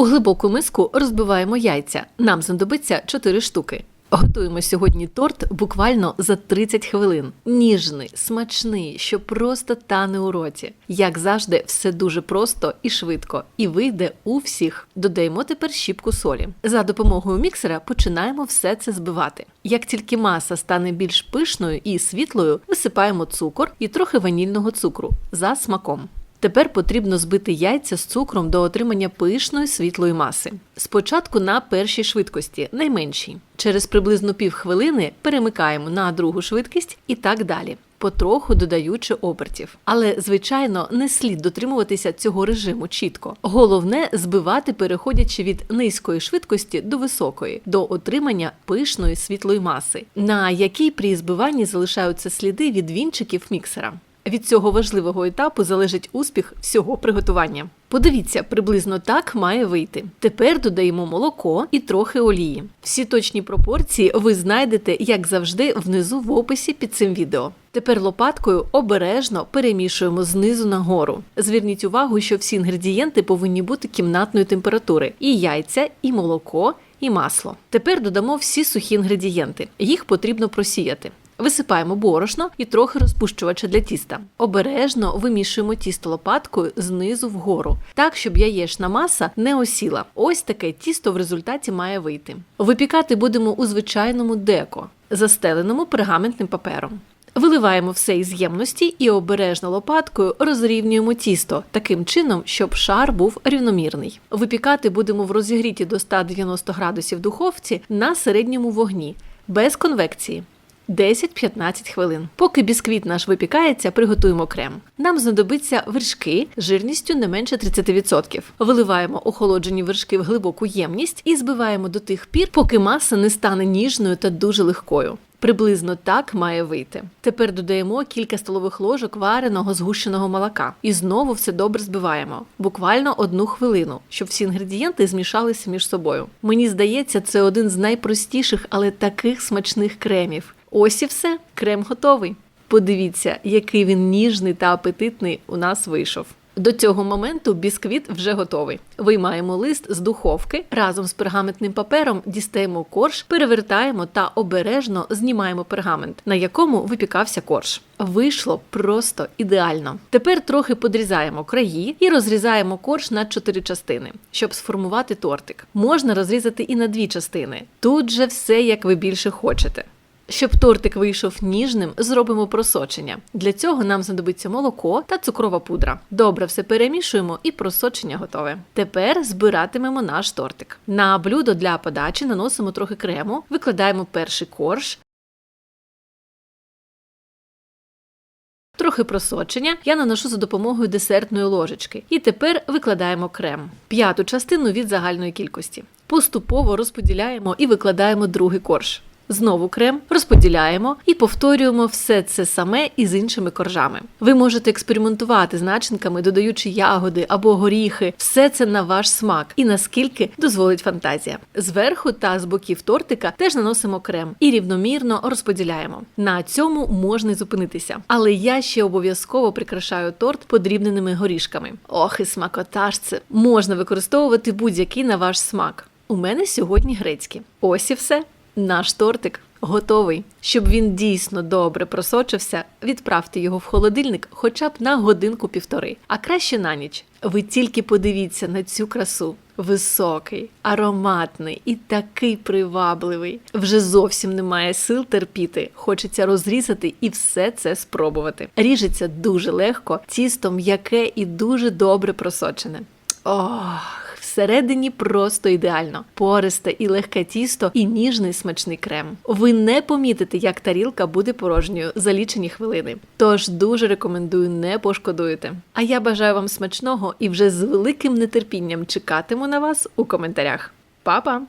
У глибоку миску розбиваємо яйця. Нам знадобиться 4 штуки. Готуємо сьогодні торт буквально за 30 хвилин. Ніжний, смачний, що просто тане у роті. Як завжди, все дуже просто і швидко, і вийде у всіх. Додаємо тепер щіпку солі. За допомогою міксера починаємо все це збивати. Як тільки маса стане більш пишною і світлою, висипаємо цукор і трохи ванільного цукру за смаком. Тепер потрібно збити яйця з цукром до отримання пишної світлої маси. Спочатку на першій швидкості, найменшій. Через приблизно півхвилини перемикаємо на другу швидкість і так далі. Потроху додаючи обертів. Але, звичайно, не слід дотримуватися цього режиму чітко. Головне збивати, переходячи від низької швидкості до високої, до отримання пишної світлої маси, на якій при збиванні залишаються сліди від вінчиків міксера. Від цього важливого етапу залежить успіх всього приготування. Подивіться, приблизно так має вийти. Тепер додаємо молоко і трохи олії. Всі точні пропорції ви знайдете, як завжди, внизу в описі під цим відео. Тепер лопаткою обережно перемішуємо знизу нагору. Зверніть увагу, що всі інгредієнти повинні бути кімнатної температури: і яйця, і молоко, і масло. Тепер додамо всі сухі інгредієнти. Їх потрібно просіяти. Висипаємо борошно і трохи розпущувача для тіста. Обережно вимішуємо тісто лопаткою знизу вгору, так щоб яєчна маса не осіла. Ось таке тісто в результаті має вийти. Випікати будемо у звичайному деко, застеленому пергаментним папером. Виливаємо все із ємності і обережно лопаткою розрівнюємо тісто таким чином, щоб шар був рівномірний. Випікати будемо в розігріті до 190 градусів духовці на середньому вогні, без конвекції. 10-15 хвилин. Поки бісквіт наш випікається, приготуємо крем. Нам знадобиться вершки жирністю не менше 30%. Виливаємо охолоджені вершки в глибоку ємність і збиваємо до тих пір, поки маса не стане ніжною та дуже легкою. Приблизно так має вийти. Тепер додаємо кілька столових ложок вареного згущеного молока і знову все добре збиваємо, буквально одну хвилину, щоб всі інгредієнти змішалися між собою. Мені здається, це один з найпростіших, але таких смачних кремів. Ось і все, крем готовий. Подивіться, який він ніжний та апетитний у нас вийшов. До цього моменту бісквіт вже готовий. Виймаємо лист з духовки разом з пергаментним папером, дістаємо корж, перевертаємо та обережно знімаємо пергамент, на якому випікався корж. Вийшло просто ідеально. Тепер трохи подрізаємо краї і розрізаємо корж на чотири частини, щоб сформувати тортик. Можна розрізати і на дві частини. Тут же все як ви більше хочете. Щоб тортик вийшов ніжним, зробимо просочення. Для цього нам знадобиться молоко та цукрова пудра. Добре все перемішуємо і просочення готове. Тепер збиратимемо наш тортик. На блюдо для подачі наносимо трохи крему, викладаємо перший корж. Трохи просочення я наношу за допомогою десертної ложечки. І тепер викладаємо крем. П'яту частину від загальної кількості. Поступово розподіляємо і викладаємо другий корж. Знову крем розподіляємо і повторюємо все це саме із іншими коржами. Ви можете експериментувати з начинками, додаючи ягоди або горіхи. Все це на ваш смак і наскільки дозволить фантазія. Зверху та з боків тортика теж наносимо крем і рівномірно розподіляємо. На цьому можна й зупинитися. Але я ще обов'язково прикрашаю торт подрібненими горішками. Ох, і смакота ж це можна використовувати будь-який на ваш смак. У мене сьогодні грецькі. Ось і все. Наш тортик готовий. Щоб він дійсно добре просочився, відправте його в холодильник хоча б на годинку-півтори, а краще на ніч. Ви тільки подивіться на цю красу. Високий, ароматний і такий привабливий. Вже зовсім немає сил терпіти. Хочеться розрізати і все це спробувати. Ріжеться дуже легко, тісто м'яке і дуже добре просочене. Ох! Всередині просто ідеально, пористе і легке тісто, і ніжний смачний крем. Ви не помітите, як тарілка буде порожньою за лічені хвилини. Тож дуже рекомендую, не пошкодуєте. А я бажаю вам смачного і вже з великим нетерпінням чекатиму на вас у коментарях. Па-па!